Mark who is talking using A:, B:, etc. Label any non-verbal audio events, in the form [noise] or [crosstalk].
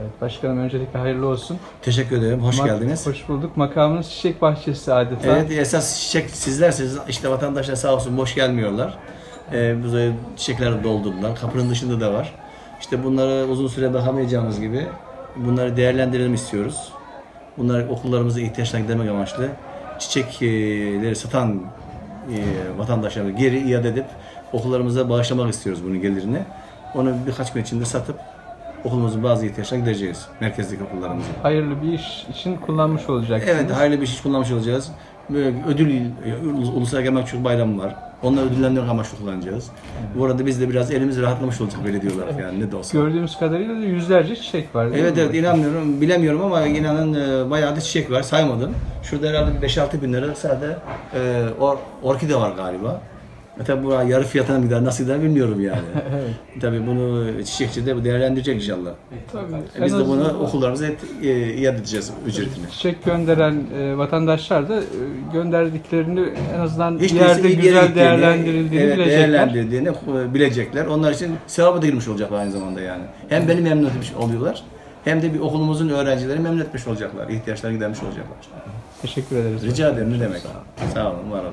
A: Evet, başkanım öncelikle hayırlı olsun.
B: Teşekkür ederim. Hoş
A: Mak-
B: geldiniz.
A: Hoş bulduk. Makamınız çiçek bahçesi adeta.
B: Evet esas çiçek sizlersiniz. İşte vatandaşlar sağ olsun boş gelmiyorlar. Ee, bize çiçekler doldurdular. Kapının dışında da var. İşte bunları uzun süre bakamayacağımız gibi bunları değerlendirelim istiyoruz. Bunlar okullarımıza ihtiyaçlarını gidermek amaçlı çiçekleri satan e, vatandaşlarımızı geri iade edip okullarımıza bağışlamak istiyoruz bunun gelirini. Onu birkaç gün içinde satıp okulumuzun bazı ihtiyaçlarını gideceğiz. Merkezdeki okullarımızın.
A: Hayırlı bir iş için kullanmış olacaksınız.
B: Evet, hayırlı bir iş kullanmış olacağız. Böyle ödül, Ulus- Ulusal Egemen Çocuk Bayramı var. Onları ödüllendirmek amaçlı kullanacağız. Bu arada biz de biraz elimiz rahatlamış olacak belediye olarak yani ne de olsa.
A: Gördüğümüz kadarıyla da yüzlerce çiçek var.
B: Evet evet inanmıyorum, bilemiyorum ama inanın e, bayağı da çiçek var saymadım. Şurada herhalde bir 5-6 bin lira sadece e, or, orkide var galiba. E tabi bu yarı fiyatına gider, nasıl gider bilmiyorum yani. [laughs] Tabii bunu çiçekçi de bu değerlendirecek inşallah.
A: Tabii.
B: E, Biz
A: En
B: de bunu
A: azından
B: okullarımıza et, e, iade edeceğiz ücretini.
A: Çiçek gönderen e, vatandaşlar da e, gönderdiklerini en azından
B: Hiç yere
A: güzel değerlendirildiğini
B: evet,
A: bilecekler.
B: değerlendirdiğini e, bilecekler. Onlar için sevaba da girmiş olacaklar aynı zamanda yani. Hem beni memnun etmiş oluyorlar hem de bir okulumuzun öğrencileri memnun etmiş olacaklar. ihtiyaçlarını gidermiş olacaklar.
A: Teşekkür ederiz.
B: Rica ederim ne demek. Sağ olun, var olun.